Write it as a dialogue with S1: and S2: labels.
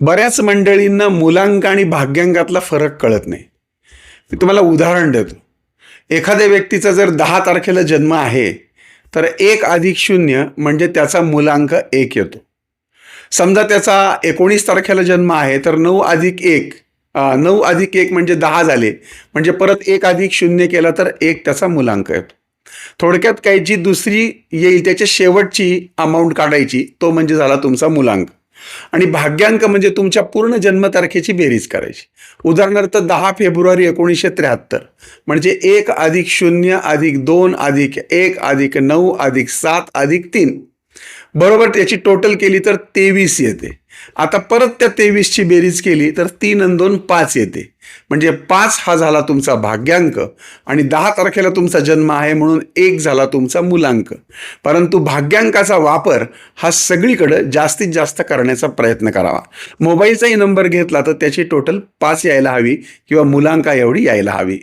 S1: बऱ्याच मंडळींना मुलांक आणि भाग्यांकातला फरक कळत नाही. मी तुम्हाला उदाहरण देतो. एखाद्या व्यक्तीचा जर दहा तारखेला जन्म आहे तर एक अधिक शून्य म्हणजे त्याचा मुलांक एक येतो. समजा त्याचा एकोणीस तारखेला जन्म आहे तर नऊ अधिक एक नऊ अधिक एक म्हणजे दहा झाले. म्हणजे परत एक अधिक शून्य केला तर एक त्याचा मुलांक येतो. थोडक्यात काय जी दुसरी येईल त्याच्या शेवटची अमाऊंट काढायची तो म्हणजे झाला तुमचा मुलांक. आणि भाग्यांक म्हणजे तुमच्या पूर्ण जन्मतारखेची बेरीज करायची. उदाहरणार्थ दहा फेब्रुवारी एकोणीसशे त्र्याहत्तर म्हणजे एक अधिक शून्य अधिक दोन अधिक एक अधिक नऊ अधिक सात अधिक तीन. बरोबर त्याची टोटल केली तर तेवीस येते. आता परत त्या तेवीसची बेरीज केली तर तीन आणि दोन पाच येते. म्हणजे पाच हा झाला तुमचा भाग्यांक आणि दहा तारखेला तुमचा जन्म आहे म्हणून एक झाला तुमचा मुलांक. परंतु भाग्यांकाचा वापर हा सगळीकडं जास्तीत जास्त करण्याचा प्रयत्न करावा. मोबाईलचाही नंबर घेतला तर त्याची टोटल पाच यायला हवी किंवा मुलांका एवढी यायला हवी.